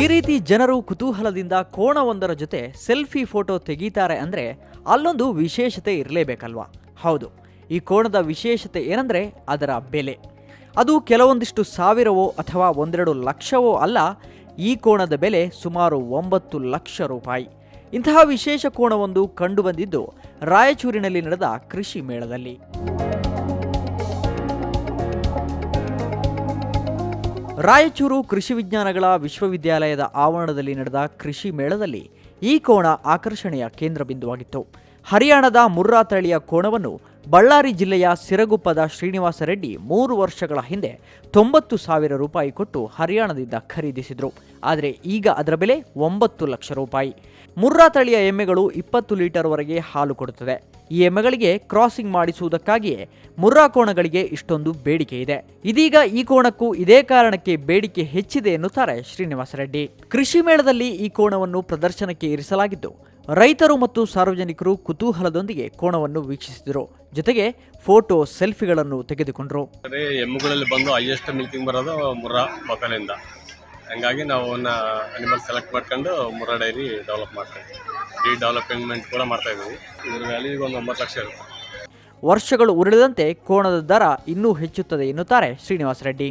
ಈ ರೀತಿ ಜನರು ಕುತೂಹಲದಿಂದ ಕೋಣವೊಂದರ ಜೊತೆ ಸೆಲ್ಫಿ ಫೋಟೋ ತೆಗೀತಾರೆ ಅಂದರೆ ಅಲ್ಲೊಂದು ವಿಶೇಷತೆ ಇರಲೇಬೇಕಲ್ವಾ? ಹೌದು, ಈ ಕೋಣದ ವಿಶೇಷತೆ ಏನಂದರೆ ಅದರ ಬೆಲೆ. ಅದು ಕೆಲವೊಂದಿಷ್ಟು ಸಾವಿರವೋ ಅಥವಾ ಒಂದೆರಡು ಲಕ್ಷವೋ ಅಲ್ಲ, ಈ ಕೋಣದ ಬೆಲೆ ಸುಮಾರು ಒಂಬತ್ತು ಲಕ್ಷ ರೂಪಾಯಿ. ಇಂತಹ ವಿಶೇಷ ಕೋಣವೊಂದು ಕಂಡುಬಂದಿದ್ದು ರಾಯಚೂರಿನಲ್ಲಿ ನಡೆದ ಕೃಷಿ ಮೇಳದಲ್ಲಿ. ರಾಯಚೂರು ಕೃಷಿ ವಿಜ್ಞಾನಗಳ ವಿಶ್ವವಿದ್ಯಾಲಯದ ಆವರಣದಲ್ಲಿ ನಡೆದ ಕೃಷಿ ಮೇಳದಲ್ಲಿ ಈ ಕೋಣ ಆಕರ್ಷಣೆಯ ಕೇಂದ್ರ ಬಿಂದುವಾಗಿತ್ತು. ಹರಿಯಾಣದ ಮುರ್ರಾ ತಳಿಯ ಕೋಣವನ್ನು ಬಳ್ಳಾರಿ ಜಿಲ್ಲೆಯ ಸಿರಗುಪ್ಪದ ಶ್ರೀನಿವಾಸ ರೆಡ್ಡಿ ಮೂರು ವರ್ಷಗಳ ಹಿಂದೆ ತೊಂಬತ್ತು ಸಾವಿರ ರೂಪಾಯಿ ಕೊಟ್ಟು ಹರಿಯಾಣದಿಂದ ಖರೀದಿಸಿದರು. ಆದರೆ ಈಗ ಅದರ ಬೆಲೆ ಒಂಬತ್ತು ಲಕ್ಷ ರೂಪಾಯಿ. ಮುರ್ರಾ ತಳಿಯ ಎಮ್ಮೆಗಳು ಇಪ್ಪತ್ತು ಲೀಟರ್ವರೆಗೆ ಹಾಲು ಕೊಡುತ್ತದೆ. ಈ ಎಮ್ಮೆಗಳಿಗೆ ಕ್ರಾಸಿಂಗ್ ಮಾಡಿಸುವುದಕ್ಕಾಗಿಯೇ ಮುರ್ರಾ ಕೋಣಗಳಿಗೆ ಇಷ್ಟೊಂದು ಬೇಡಿಕೆ ಇದೆ. ಇದೀಗ ಈ ಕೋಣಕ್ಕೂ ಇದೇ ಕಾರಣಕ್ಕೆ ಬೇಡಿಕೆ ಹೆಚ್ಚಿದೆ ಎನ್ನುತ್ತಾರೆ ಶ್ರೀನಿವಾಸ ರೆಡ್ಡಿ. ಕೃಷಿ ಮೇಳದಲ್ಲಿ ಈ ಕೋಣವನ್ನು ಪ್ರದರ್ಶನಕ್ಕೆ ಇರಿಸಲಾಗಿದ್ದು ರೈತರು ಮತ್ತು ಸಾರ್ವಜನಿಕರು ಕುತೂಹಲದೊಂದಿಗೆ ಕೋಣವನ್ನು ವೀಕ್ಷಿಸಿದರು. ಜೊತೆಗೆ ಫೋಟೋ ಸೆಲ್ಫಿಗಳನ್ನು ತೆಗೆದುಕೊಂಡರು. ಎಮ್ಮುಗಳಲ್ಲಿ ಬಂದು ಹೈಯೆಸ್ಟ್ ಮಿಲ್ಕಿಂಗ್ ಬರೋದು ಮುರ್ರಾ ಮಕ್ಕಳಿಂದ ಹಂಗಾಗಿ ನಾವು ಅವನ್ನ ಅನಿಮಲ್ ಸೆಲೆಕ್ಟ್ ಮಾಡ್ಕೊಂಡು ಮುರ್ರಾ ಡೈರಿ ಡೆವಲಪ್ ಮಾಡ್ತೀವಿ ಈ ಡೆವಲಪ್ಮೆಂಟ್ ಕೂಡ ಮಾಡ್ತಾ ಇದ್ದೀವಿ ಇದ್ರ ವ್ಯಾಲ್ಯೂ ಈಗ ಒಂದು ಒಂಬತ್ತು ಲಕ್ಷ ಇರುತ್ತೆ. ವರ್ಷಗಳು ಉರುಳಿದಂತೆ ಕೋಣದ ದರ ಇನ್ನೂ ಹೆಚ್ಚುತ್ತದೆ ಎನ್ನುತ್ತಾರೆ ಶ್ರೀನಿವಾಸ ರೆಡ್ಡಿ.